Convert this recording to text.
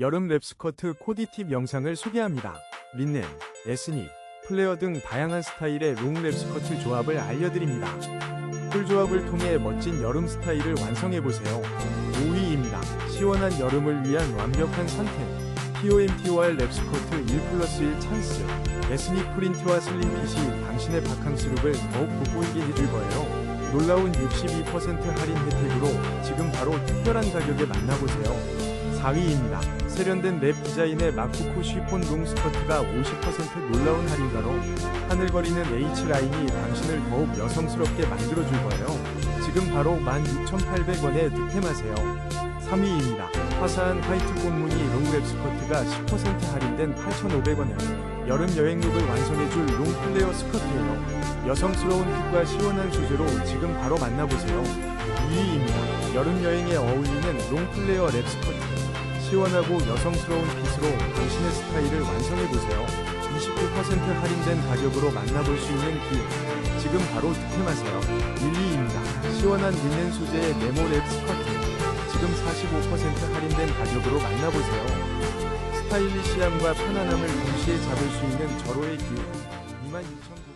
여름 랩스커트 코디 팁 영상을 소개합니다. 린넨, 에스닉, 플레어 등 다양한 스타일의 롱 랩 스커트 조합을 알려드립니다. 풀 조합을 통해 멋진 여름 스타일을 완성해보세요. 5위입니다. 시원한 여름을 위한 완벽한 선택. POMTOR 랩스커트 1 플러스 1 찬스. 에스닉 프린트와 슬림핏이 당신의 바캉스룩을 더욱 돋보이게 해줄 거예요. 놀라운 62% 할인 혜택으로 지금 바로 특별한 가격에 만나보세요. 4위입니다. 세련된 랩 디자인의 마쿠코 쉬폰 롱 스커트가 50% 놀라운 할인가로 하늘거리는 H라인이 당신을 더욱 여성스럽게 만들어줄 거예요. 지금 바로 16,800원에 득템하세요. 3위입니다. 화사한 화이트 꽃무늬 롱랩 스커트가 10% 할인된 8,500원에 여름 여행룩을 완성해줄 롱 플레어 스커트예요. 여성스러운 핏과 시원한 소재로 지금 바로 만나보세요. 2위입니다. 여름 여행에 어울리는 롱 플레어 랩 스커트. 시원하고 여성스러운 핏으로 당신의 스타일을 완성해보세요. 29% 할인된 가격으로 만나볼 수 있는 기회. 지금 바로 득템하세요. 1위입니다. 시원한 린넨 소재의 네모 랩 스커트. 지금 45% 할인된 가격으로 만나보세요. 스타일리시함과 편안함을 동시에 잡을 수 있는 절호의 기회. 22,000